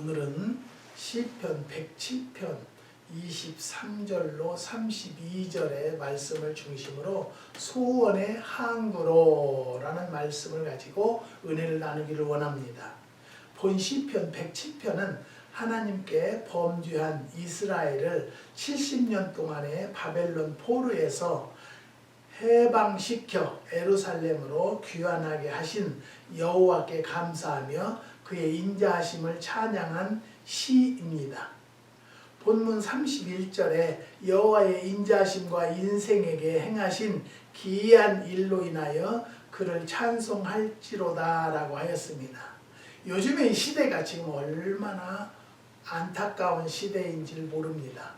오늘은 시편 107편 23절로 32절의 말씀을 중심으로 소원의 항구로라는 말씀을 가지고 은혜를 나누기를 원합니다. 본 시편 107편은 하나님께 범죄한 이스라엘을 70년 동안의 바벨론 포로에서 해방시켜 에루살렘으로 귀환하게 하신 여호와께 감사하며 그의 인자하심을 찬양한 시입니다. 본문 31절에 여호와의 인자하심과 인생에게 행하신 기이한 일로 인하여 그를 찬송할지로다라고 하였습니다. 요즘에 이 시대가 지금 얼마나 안타까운 시대인지를 모릅니다.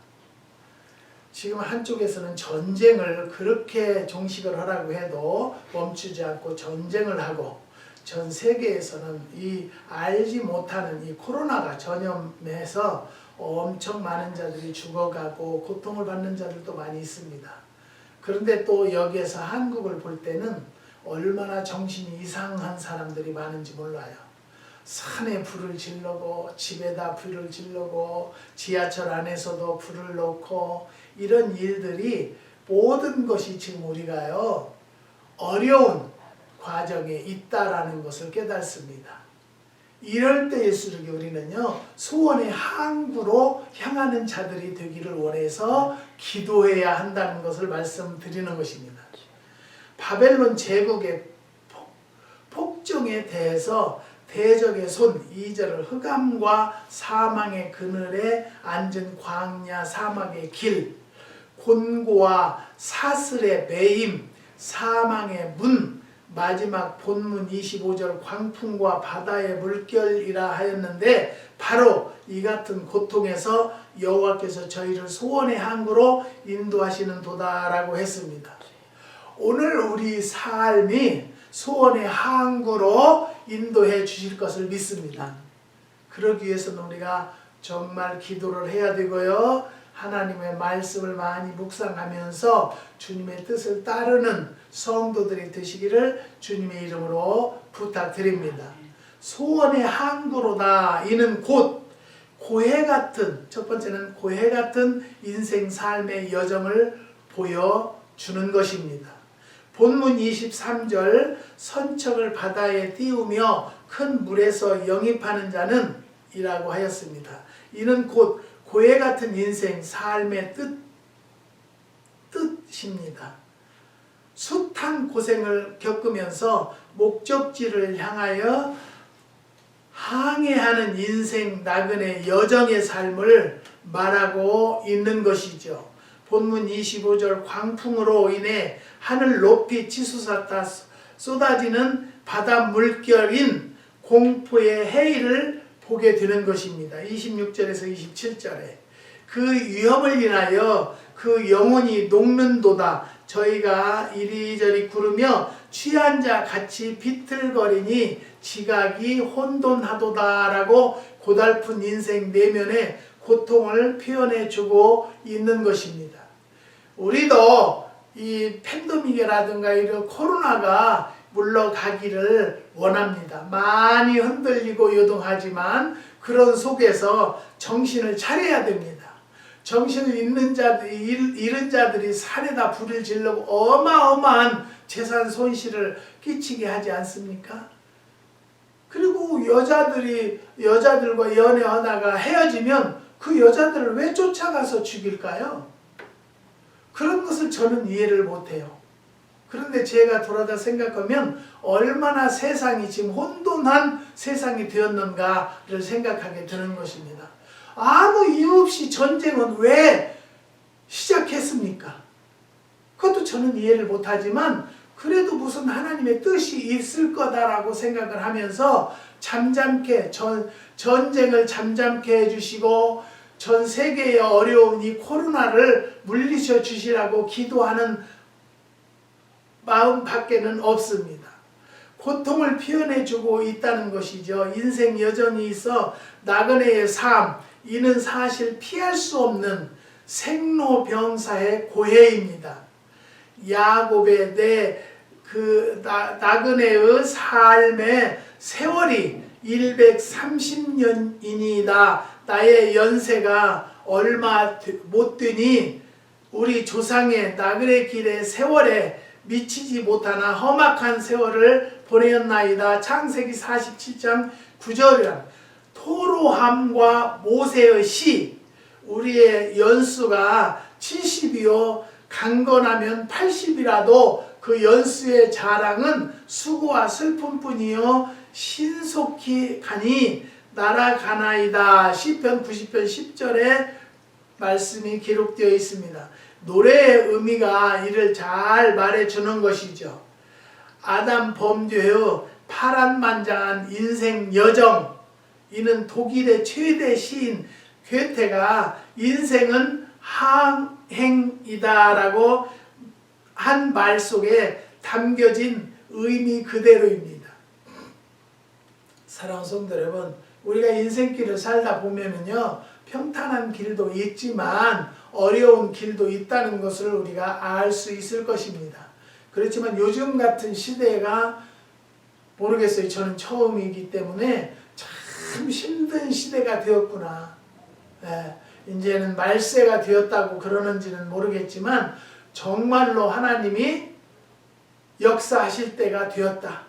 지금 한쪽에서는 전쟁을 그렇게 종식을 하라고 해도 멈추지 않고 전쟁을 하고 전 세계에서는 이 알지 못하는 이 코로나가 전염해서 엄청 많은 자들이 죽어가고 고통을 받는 자들도 많이 있습니다. 그런데 또 여기에서 한국을 볼 때는 얼마나 정신이 이상한 사람들이 많은지 몰라요. 산에 불을 질르고 집에다 불을 질르고 지하철 안에서도 불을 놓고 이런 일들이 모든 것이 지금 우리가요 어려운 과정에 있다라는 것을 깨닫습니다. 이럴 때일수록 우리는요 소원의 항구로 향하는 자들이 되기를 원해서 기도해야 한다는 것을 말씀드리는 것입니다. 바벨론 제국의 폭 정에 대해서 대적의 손 2절을 흑암과 사망의 그늘에 앉은 광야 사막의 길 곤고와 사슬의 매임 사망의 문 마지막 본문 25절 광풍과 바다의 물결이라 하였는데 바로 이 같은 고통에서 여호와께서 저희를 소원의 항구로 인도하시는 도다라고 했습니다. 오늘 우리 삶이 소원의 항구로 인도해 주실 것을 믿습니다. 그러기 위해서는 우리가 정말 기도를 해야 되고요. 하나님의 말씀을 많이 묵상하면서 주님의 뜻을 따르는 성도들이 되시기를 주님의 이름으로 부탁드립니다. 소원의 항구로다. 이는 곧 고해 같은 첫 번째는 고해 같은 인생 삶의 여정을 보여 주는 것입니다. 본문 23절 선척을 바다에 띄우며 큰 물에서 영입하는 자는 이라고 하였습니다. 이는 곧 고해 같은 인생 삶의 뜻 뜻입니다. 숱한 고생을 겪으면서 목적지를 향하여 항해하는 인생 나그네 여정의 삶을 말하고 있는 것이죠. 본문 25절 광풍으로 인해 하늘 높이 치솟았다 쏟아지는 바다 물결인 공포의 해일을 보게 되는 것입니다. 26절에서 27절에 그 위험을 인하여 그 영혼이 녹는도다 저희가 이리저리 구르며 취한 자 같이 비틀거리니 지각이 혼돈하도다라고 고달픈 인생 내면의 고통을 표현해 주고 있는 것입니다. 우리도 이 팬데믹이라든가 이런 코로나가 물러가기를 원합니다. 많이 흔들리고 요동하지만 그런 속에서 정신을 차려야 됩니다. 정신을 잃는 자들이 잃은 자들이 산에다 불을 질르고 어마어마한 재산 손실을 끼치게 하지 않습니까? 그리고 여자들이 여자들과 연애하다가 헤어지면 그 여자들을 왜 쫓아가서 죽일까요? 그런 것을 저는 이해를 못해요. 그런데 제가 돌아다 생각하면 얼마나 세상이 지금 혼돈한 세상이 되었는가를 생각하게 되는 것입니다. 아무 이유 없이 전쟁은 왜 시작했습니까? 그것도 저는 이해를 못하지만 그래도 무슨 하나님의 뜻이 있을 거다라고 생각을 하면서 잠잠케 전, 전쟁을 잠잠케 해주시고 전 세계의 어려운 이 코로나를 물리쳐 주시라고 기도하는 마음 밖에는 없습니다. 고통을 표현해 주고 있다는 것이죠. 인생 여정이 있어 나그네의 삶, 이는 사실 피할 수 없는 생로병사의 고해입니다. 야곱의 내그 나그네의 삶의 세월이 130년이니이다. 나의 연세가 얼마 되- 못 되니 우리 조상의 나그네 길의 세월에 미치지 못하나 험악한 세월을 보내었나이다. 창세기 47장 9절이라 토로함과 모세의 시 우리의 연수가 70이요 강건하면 80이라도 그 연수의 자랑은 수고와 슬픔뿐이요 신속히 가니 날아가나이다. 시편 90편 10절에 말씀이 기록되어 있습니다. 노래의 의미가 이를 잘 말해주는 것이죠. 아담 범죄의 파란만장한 인생 여정 이는 독일의 최대 시인 괴테가 인생은 항행이다라고 한 말 속에 담겨진 의미 그대로입니다. 사랑하는 성도 여러분, 우리가 인생길을 살다 보면은요, 평탄한 길도 있지만 어려운 길도 있다는 것을 우리가 알 수 있을 것입니다. 그렇지만 요즘 같은 시대가 모르겠어요. 저는 처음이기 때문에 참 힘든 시대가 되었구나. 예, 이제는 말세가 되었다고 그러는지는 모르겠지만 정말로 하나님이 역사하실 때가 되었다.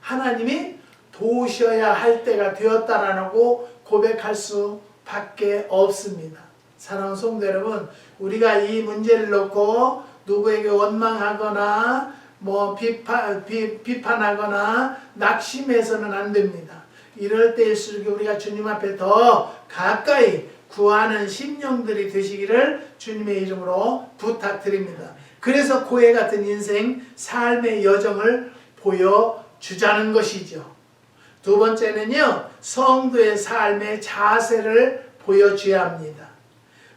하나님이 도우셔야 할 때가 되었다라고 고백할 수밖에 없습니다. 사랑하는 성도 여러분, 우리가 이 문제를 놓고 누구에게 원망하거나 뭐 비판, 비, 비판하거나 낙심해서는 안 됩니다. 이럴 때일수록 우리가 주님 앞에 더 가까이 구하는 심령들이 되시기를 주님의 이름으로 부탁드립니다. 그래서 고해 같은 인생, 삶의 여정을 보여주자는 것이죠. 두 번째는요, 성도의 삶의 자세를 보여줘야 합니다.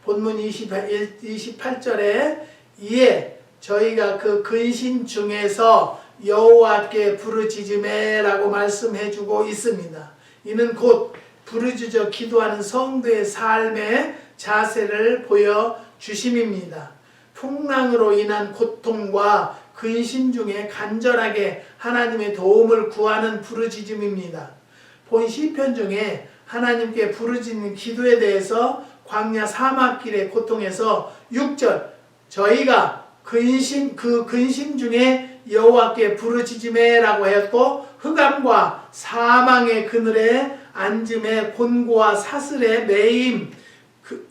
본문 28, 28절에 이에 저희가 그 근신 중에서 여호와께 부르짖음에라고 말씀해 주고 있습니다. 이는 곧 부르짖어 기도하는 성도의 삶의 자세를 보여 주심입니다. 풍랑으로 인한 고통과 근심 중에 간절하게 하나님의 도움을 구하는 부르짖음입니다. 본 시편 중에 하나님께 부르짖는 기도에 대해서 광야 사막길의 고통에서 6절 저희가 근심 그 근심 중에 여호와께 부르짖음에라고 하였고 흑암과 사망의 그늘에 앉음에 곤고와 사슬의 매임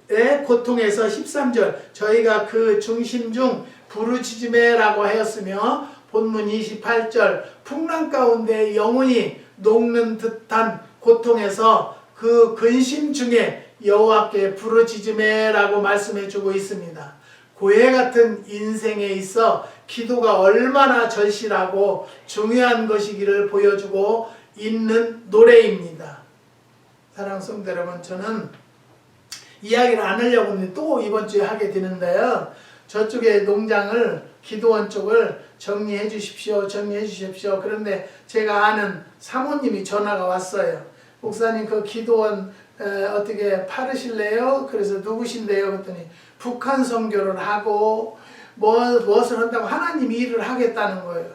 의 고통에서 13절 저희가 그 중심 중 부르짖음에라고 하였으며 본문 28절 풍랑 가운데 영혼이 녹는 듯한 고통에서 그 근심 중에 여호와께 부르짖음에라고 말씀해 주고 있습니다. 고해 같은 인생에 있어 기도가 얼마나 절실하고 중요한 것이기를 보여주고 있는 노래입니다. 사랑 성도 여러분, 저는 이야기를 안 하려고 했는데 또 이번 주에 하게 되는데요. 저쪽에 농장을 기도원 쪽을 정리해 주십시오. 정리해 주십시오. 그런데 제가 아는 사모님이 전화가 왔어요. 목사님 그 기도원 에, 어떻게 팔으실래요? 그래서 누구신데요? 그랬더니 북한 선교를 하고 뭐, 무엇을 한다고 하나님이 일을 하겠다는 거예요.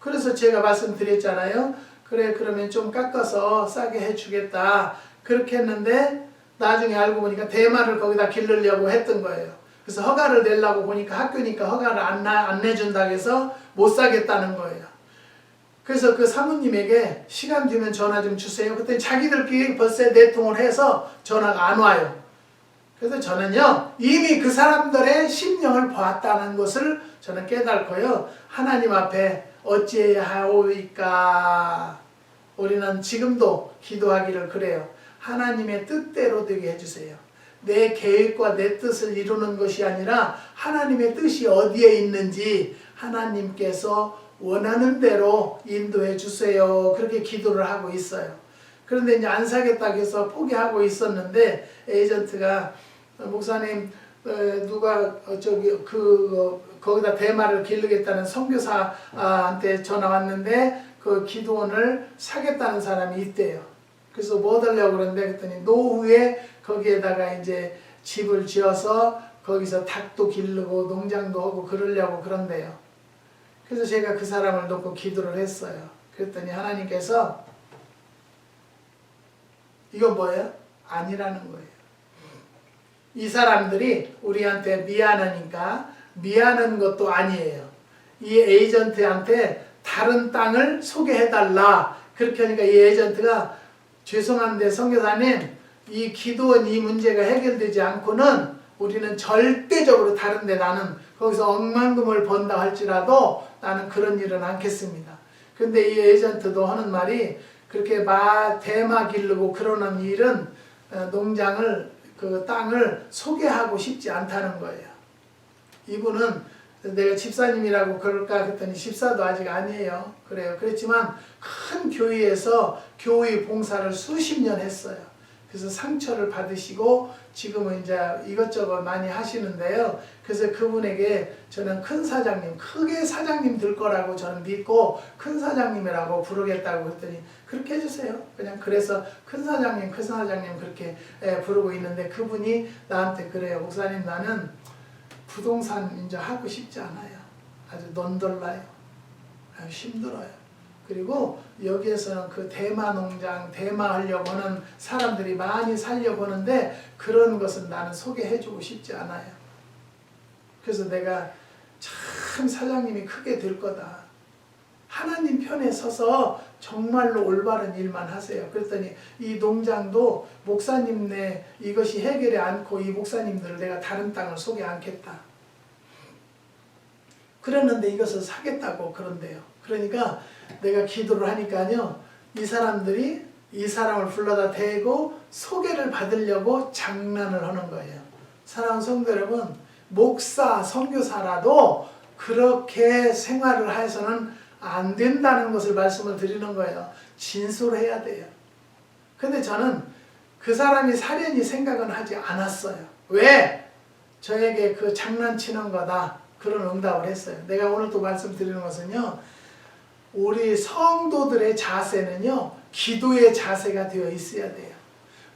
그래서 제가 말씀드렸잖아요. 그래 그러면 좀 깎아서 싸게 해주겠다. 그렇게 했는데 나중에 알고 보니까 대마를 거기다 기르려고 했던 거예요. 그래서 허가를 내려고 보니까 학교니까 허가를 안, 나, 안 내준다고 해서 못 사겠다는 거예요. 그래서 그 사모님에게 시간 되면 전화 좀 주세요. 그때 자기들끼리 벌써 내통을 해서 전화가 안 와요. 그래서 저는요, 이미 그 사람들의 심령을 보았다는 것을 저는 깨닫고요, 하나님 앞에 어찌해야 하오이까? 우리는 지금도 기도하기를 그래요. 하나님의 뜻대로 되게 해주세요. 내 계획과 내 뜻을 이루는 것이 아니라 하나님의 뜻이 어디에 있는지 하나님께서 원하는 대로 인도해 주세요. 그렇게 기도를 하고 있어요. 그런데 이제 안 사겠다고 해서 포기하고 있었는데 에이전트가 어, 목사님 어, 누가 어, 저기 그 어, 거기다 대마를 기르겠다는 선교사한테 전화 왔는데 그 기도원을 사겠다는 사람이 있대요. 그래서 뭐 달라고 그러는데 그랬더니 노후에 거기에다가 이제 집을 지어서 거기서 닭도 기르고 농장도 하고 그러려고 그런대요. 그래서 제가 그 사람을 놓고 기도를 했어요. 그랬더니 하나님께서 이건 뭐예요? 아니라는 거예요. 이 사람들이 우리한테 미안하니까 미안한 것도 아니에요. 이 에이전트한테 다른 땅을 소개해달라. 그렇게 하니까 이 에이전트가 죄송한데 성교사님 이 기도원 이 문제가 해결되지 않고는 우리는 절대적으로 다른데 나는 거기서 억만금을 번다 할지라도 나는 그런 일은 않겠습니다. 근데 이 에이전트도 하는 말이 그렇게 마 대마 기르고 그러는 일은 어, 농장을 그 땅을 소개하고 싶지 않다는 거예요. 이분은 내가 집사님이라고 그럴까 했더니 집사도 아직 아니에요. 그래요. 그렇지만 큰 교회에서 교회 봉사를 수십 년 했어요. 그래서 상처를 받으시고 지금은 이제 이것저것 많이 하시는데요. 그래서 그분에게 저는 큰 사장님, 크게 사장님 될 거라고 저는 믿고 큰 사장님이라고 부르겠다고 했더니 그렇게 해주세요. 그냥 그래서 큰 사장님, 큰 사장님 그렇게 예, 부르고 있는데 그분이 나한테 그래요. 목사님 나는 부동산 이제 하고 싶지 않아요. 아주 넌덜나요. 아주 힘들어요. 그리고 여기에서는 그 대마 농장, 대마 하려고 하는 사람들이 많이 살려고 하는데 그런 것은 나는 소개해주고 싶지 않아요. 그래서 내가 참 사장님이 크게 될 거다. 하나님 편에 서서 정말로 올바른 일만 하세요. 그랬더니 이 농장도 목사님네 이것이 해결이 않고 이 목사님들을 내가 다른 땅을 소개 않겠다. 그랬는데 이것을 사겠다고 그런대요. 그러니까 내가 기도를 하니까요. 이 사람들이 이 사람을 불러다 대고 소개를 받으려고 장난을 하는 거예요. 사랑하는 성도 여러분, 목사, 선교사라도 그렇게 생활을 해서는 안 된다는 것을 말씀을 드리는 거예요. 진솔해야 돼요. 근데 저는 그 사람이 살인이 생각은 하지 않았어요. 왜? 저에게 그 장난치는 거다. 그런 응답을 했어요. 내가 오늘 또 말씀드리는 것은요. 우리 성도들의 자세는요. 기도의 자세가 되어 있어야 돼요.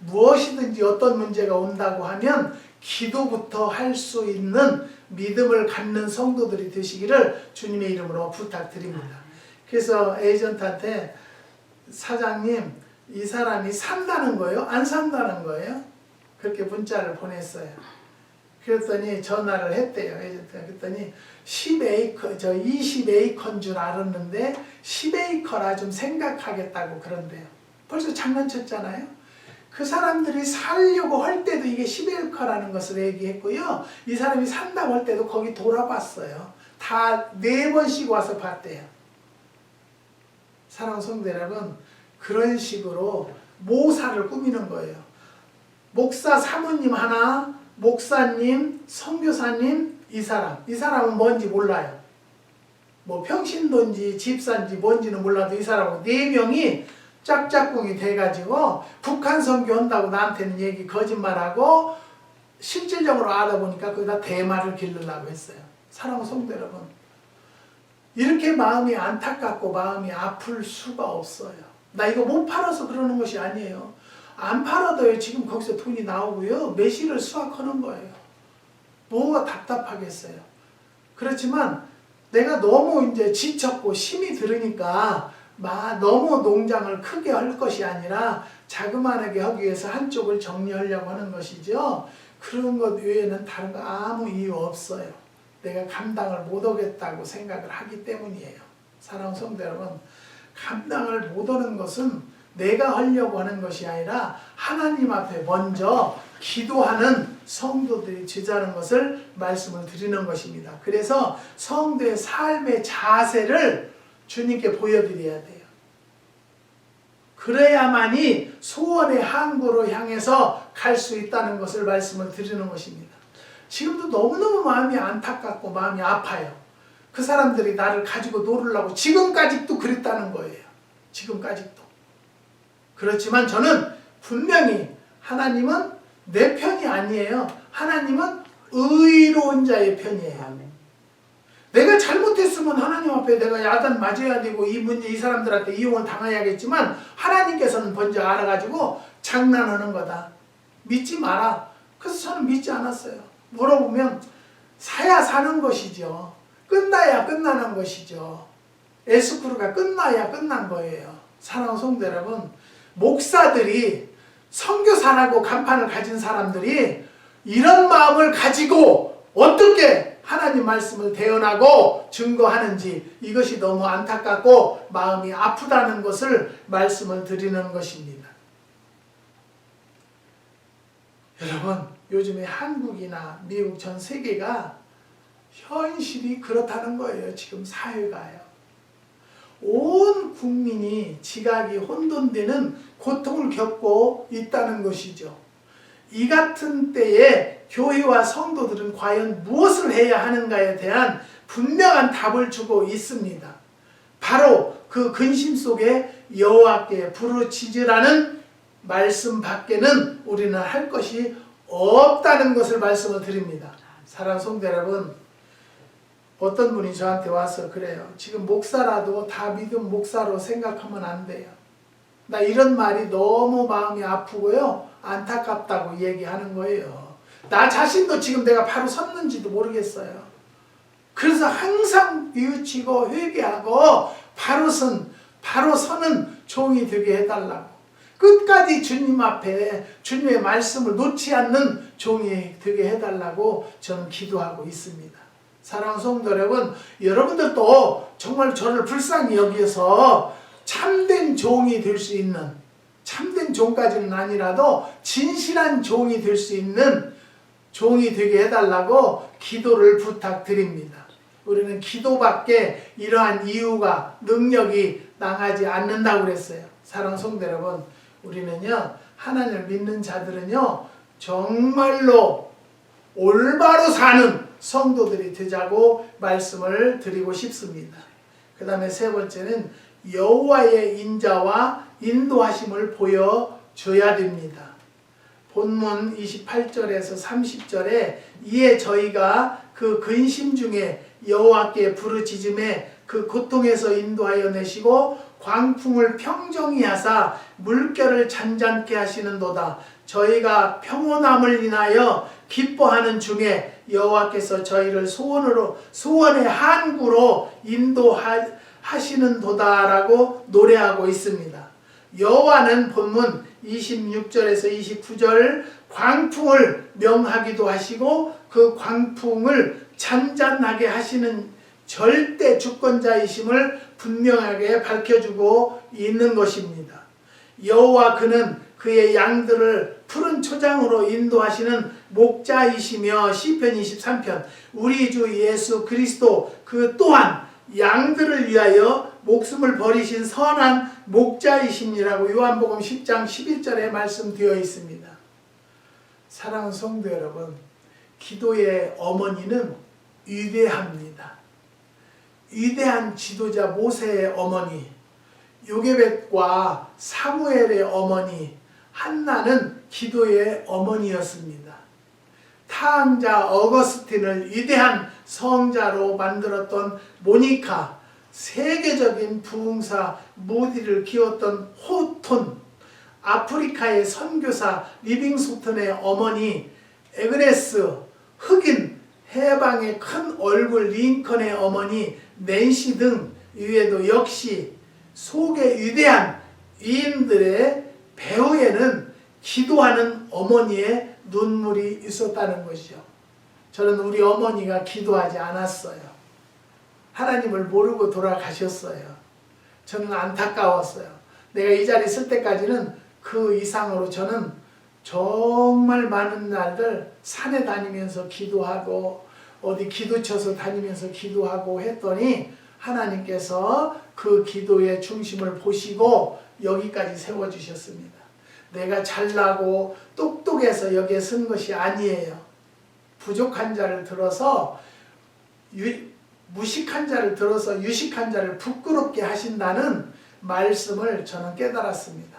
무엇이든지 어떤 문제가 온다고 하면 기도부터 할 수 있는 믿음을 갖는 성도들이 되시기를 주님의 이름으로 부탁드립니다. 그래서 에이전트한테 사장님 이 사람이 산다는 거예요? 안 산다는 거예요? 그렇게 문자를 보냈어요. 그랬더니 전화를 했대요. 그랬더니 10에이커, 저 20에이커인 줄 알았는데 10에이커라 좀 생각하겠다고 그런대요. 벌써 장난쳤잖아요. 그 사람들이 살려고 할 때도 이게 11커라는 것을 얘기했고요. 이 사람이 산다고 할 때도 거기 돌아봤어요. 다 네 번씩 와서 봤대요. 사랑 성도 여러분, 그런 식으로 모사를 꾸미는 거예요. 목사 사모님 하나, 목사님, 선교사님, 이 사람. 이 사람은 뭔지 몰라요. 뭐 평신도인지 집사인지 뭔지는 몰라도 이 사람하고 네 명이 짝짝꿍이 돼가지고 북한 선교 온다고 나한테는 얘기 거짓말하고 실질적으로 알아보니까 거기다 대마를 기르려고 했어요. 사랑하는 성도 여러분. 이렇게 마음이 안타깝고 마음이 아플 수가 없어요. 나 이거 못 팔아서 그러는 것이 아니에요. 안 팔아도요, 지금 거기서 돈이 나오고요, 매실을 수확하는 거예요. 뭐가 답답하겠어요. 그렇지만 내가 너무 이제 지쳤고 힘이 들으니까 마, 너무 농장을 크게 할 것이 아니라 자그마하게 하기 위해서 한쪽을 정리하려고 하는 것이죠. 그런 것 외에는 다른 거 아무 이유 없어요. 내가 감당을 못 하겠다고 생각을 하기 때문이에요. 사랑하는 성도 여러분, 감당을 못 하는 것은 내가 하려고 하는 것이 아니라 하나님 앞에 먼저 기도하는 성도들이 주자는 것을 말씀을 드리는 것입니다. 그래서 성도의 삶의 자세를 주님께 보여드려야 돼요. 그래야만이 소원의 항구로 향해서 갈 수 있다는 것을 말씀을 드리는 것입니다. 지금도 너무너무 마음이 안타깝고 마음이 아파요. 그 사람들이 나를 가지고 놀으려고 지금까지도 그랬다는 거예요. 지금까지도. 그렇지만 저는 분명히 하나님은 내 편이 아니에요. 하나님은 의로운 자의 편이에요. 내가 잘못했으면 하나님 앞에 내가 야단 맞아야 되고 이 문제 이 사람들한테 이용을 당해야겠지만 하나님께서는 먼저 알아가지고 장난하는 거다. 믿지 마라. 그래서 저는 믿지 않았어요. 물어보면 사야 사는 것이죠. 끝나야 끝나는 것이죠. 에스쿠르가 끝나야 끝난 거예요. 사랑하는 성도 여러분, 목사들이 선교사라고 간판을 가진 사람들이 이런 마음을 가지고 어떻게 하나님 말씀을 대언하고 증거하는지 이것이 너무 안타깝고 마음이 아프다는 것을 말씀을 드리는 것입니다. 여러분, 요즘에 한국이나 미국 전 세계가 현실이 그렇다는 거예요. 지금 사회가요. 온 국민이 지각이 혼돈되는 고통을 겪고 있다는 것이죠. 이 같은 때에 교회와 성도들은 과연 무엇을 해야 하는가에 대한 분명한 답을 주고 있습니다. 바로 그 근심 속에 여호와께 부르짖으라는 말씀 밖에는 우리는 할 것이 없다는 것을 말씀을 드립니다. 사랑 성도 여러분, 어떤 분이 저한테 와서 그래요. 지금 목사라도 다 믿음 목사로 생각하면 안 돼요. 나 이런 말이 너무 마음이 아프고요. 안타깝다고 얘기하는 거예요. 나 자신도 지금 내가 바로 섰는지도 모르겠어요. 그래서 항상 뉘우치고 회개하고 바로 선, 바로 서는 종이 되게 해달라고. 끝까지 주님 앞에 주님의 말씀을 놓지 않는 종이 되게 해달라고 저는 기도하고 있습니다. 사랑하는 성도 여러분, 여러분들도 정말 저를 불쌍히 여기서 참된 종이 될 수 있는 참된 종까지는 아니라도 진실한 종이 될 수 있는 종이 되게 해달라고 기도를 부탁드립니다. 우리는 기도밖에 이러한 이유가 능력이 나가지 않는다고 그랬어요. 사랑 성도 여러분, 우리는요 하나님을 믿는 자들은요 정말로 올바로 사는 성도들이 되자고 말씀을 드리고 싶습니다. 그 다음에 세 번째는 여호와의 인자와 인도하심을 보여 줘야 됩니다. 본문 28절에서 30절에 이에 저희가 그 근심 중에 여호와께 부르짖음에 그 고통에서 인도하여 내시고 광풍을 평정히 하사 물결을 잔잔케 하시는도다. 저희가 평온함을 인하여 기뻐하는 중에 여호와께서 저희를 소원으로 소원의 항구로 인도하 시는 도다라고 노래하고 있습니다. 여호와는 본문 26절에서 29절 광풍을 명하기도 하시고 그 광풍을 잔잔하게 하시는 절대 주권자이심을 분명하게 밝혀주고 있는 것입니다. 여호와 그는 그의 양들을 푸른 초장으로 인도하시는 목자이시며 시편 23편 우리 주 예수 그리스도 그 또한 양들을 위하여 목숨을 버리신 선한 목자이심이라고 요한복음 10장 11절에 말씀되어 있습니다. 사랑하는 성도 여러분, 기도의 어머니는 위대합니다. 위대한 지도자 모세의 어머니, 요게벳과 사무엘의 어머니, 한나는 기도의 어머니였습니다. 타항자 어거스틴을 위대한 성자로 만들었던 모니카, 세계적인 부흥사 모디를 키웠던 호톤, 아프리카의 선교사 리빙스톤의 어머니 에그네스, 흑인 해방의 큰 얼굴 링컨의 어머니 낸시 등 이외에도 역시 속에 위대한 위인들의 배후에는 기도하는 어머니의 눈물이 있었다는 것이죠. 저는 우리 어머니가 기도하지 않았어요. 하나님을 모르고 돌아가셨어요. 저는 안타까웠어요. 내가 이 자리에 있을 때까지는 그 이상으로 저는 정말 많은 날들 산에 다니면서 기도하고 어디 기도쳐서 다니면서 기도하고 했더니 하나님께서 그 기도의 중심을 보시고 여기까지 세워주셨습니다. 내가 잘나고 똑똑해서 여기에 쓴 것이 아니에요. 부족한 자를 들어서 유, 무식한 자를 들어서 유식한 자를 부끄럽게 하신다는 말씀을 저는 깨달았습니다.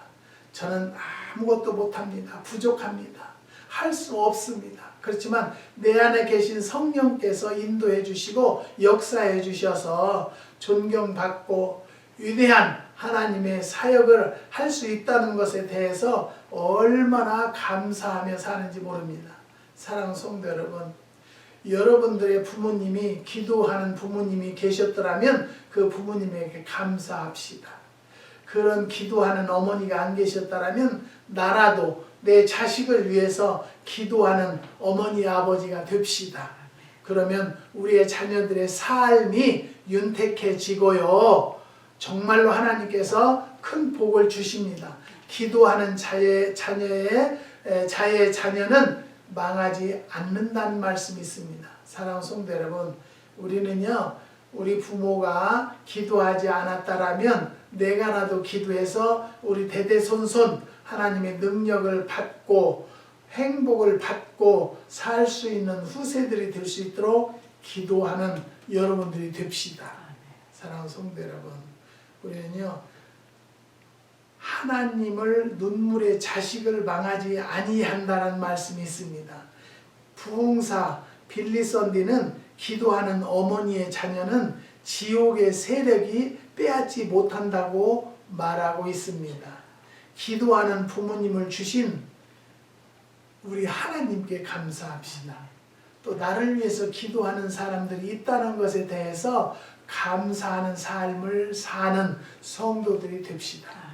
저는 아무것도 못합니다. 부족합니다. 할 수 없습니다. 그렇지만 내 안에 계신 성령께서 인도해 주시고 역사해 주셔서 존경받고 위대한 하나님의 사역을 할 수 있다는 것에 대해서 얼마나 감사하며 사는지 모릅니다. 사랑하는 성도 여러분, 여러분들의 부모님이 기도하는 부모님이 계셨더라면 그 부모님에게 감사합시다. 그런 기도하는 어머니가 안 계셨다라면 나라도 내 자식을 위해서 기도하는 어머니 아버지가 됩시다. 그러면 우리의 자녀들의 삶이 윤택해지고요. 정말로 하나님께서 큰 복을 주십니다. 기도하는 자의 자녀의 에, 자의 자녀는 망하지 않는다는 말씀이 있습니다. 사랑하는 성도 여러분, 우리는요 우리 부모가 기도하지 않았다라면 내가라도 기도해서 우리 대대손손 하나님의 능력을 받고 행복을 받고 살 수 있는 후세들이 될 수 있도록 기도하는 여러분들이 됩시다. 사랑하는 성도 여러분, 우리는요 하나님을 눈물의 자식을 망하지 아니한다는 말씀이 있습니다. 부흥사 빌리선디는 기도하는 어머니의 자녀는 지옥의 세력이 빼앗지 못한다고 말하고 있습니다. 기도하는 부모님을 주신 우리 하나님께 감사합시다. 또 나를 위해서 기도하는 사람들이 있다는 것에 대해서 감사하는 삶을 사는 성도들이 됩시다.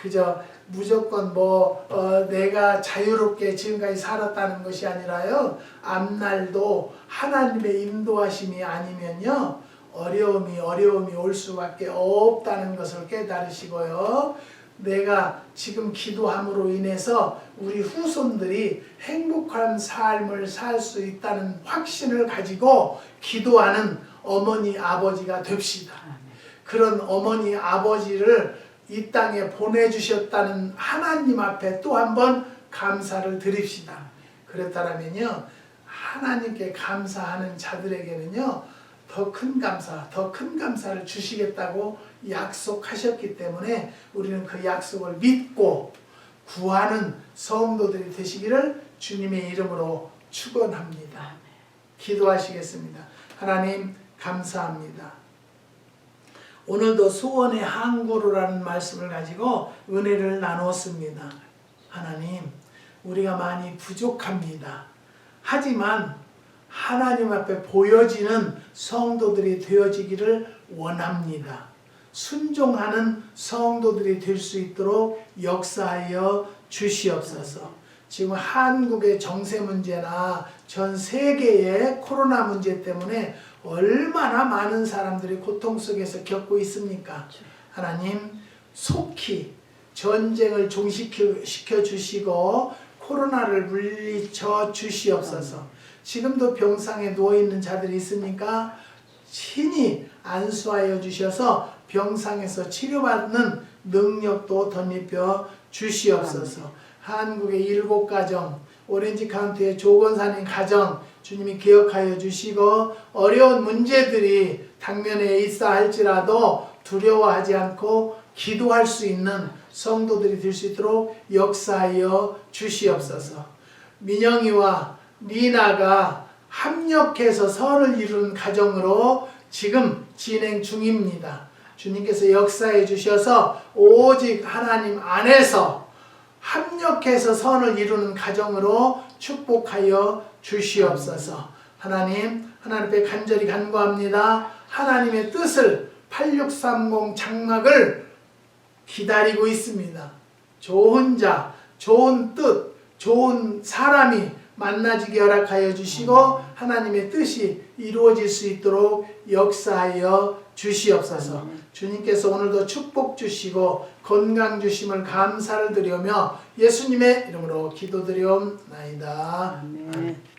그저 무조건 뭐 어, 내가 자유롭게 지금까지 살았다는 것이 아니라요. 앞날도 하나님의 인도하심이 아니면요. 어려움이 어려움이 올 수밖에 없다는 것을 깨달으시고요. 내가 지금 기도함으로 인해서 우리 후손들이 행복한 삶을 살 수 있다는 확신을 가지고 기도하는 어머니 아버지가 됩시다. 그런 어머니 아버지를 이 땅에 보내주셨다는 하나님 앞에 또 한번 감사를 드립시다. 그랬다면요 하나님께 감사하는 자들에게는요 더 큰 감사, 더 큰 감사를 주시겠다고 약속하셨기 때문에 우리는 그 약속을 믿고 구하는 성도들이 되시기를 주님의 이름으로 축원합니다. 기도하시겠습니다. 하나님 감사합니다. 오늘도 소원의 항구로라는 말씀을 가지고 은혜를 나누었습니다. 하나님, 우리가 많이 부족합니다. 하지만 하나님 앞에 보여지는 성도들이 되어지기를 원합니다. 순종하는 성도들이 될 수 있도록 역사하여 주시옵소서. 지금 한국의 정세 문제나 전 세계의 코로나 문제 때문에 얼마나 많은 사람들이 고통 속에서 겪고 있습니까? 하나님 속히 전쟁을 종식시켜 주시고 코로나를 물리쳐 주시옵소서. 지금도 병상에 누워 있는 자들이 있습니까? 친히 안수하여 주셔서 병상에서 치료받는 능력도 덧입혀 주시옵소서. 한국의 일곱 가정, 오렌지 카운티의 조건사님 가정 주님이 기억하여 주시고 어려운 문제들이 당면에 있어 할지라도 두려워하지 않고 기도할 수 있는 성도들이 될 수 있도록 역사하여 주시옵소서. 민영이와 리나가 합력해서 선을 이루는 가정으로 지금 진행 중입니다. 주님께서 역사해 주셔서 오직 하나님 안에서 합력해서 선을 이루는 가정으로 축복하여 주시옵소서. 하나님, 하나님 앞에 간절히 간구합니다. 하나님의 뜻을 8630 장막을 기다리고 있습니다. 좋은 자, 좋은 뜻, 좋은 사람이 만나지게 허락하여 주시고 하나님의 뜻이 이루어질 수 있도록 역사하여 주시옵소서. 주님께서 오늘도 축복 주시고 건강 주심을 감사를 드리며 예수님의 이름으로 기도드리옵나이다. 아멘.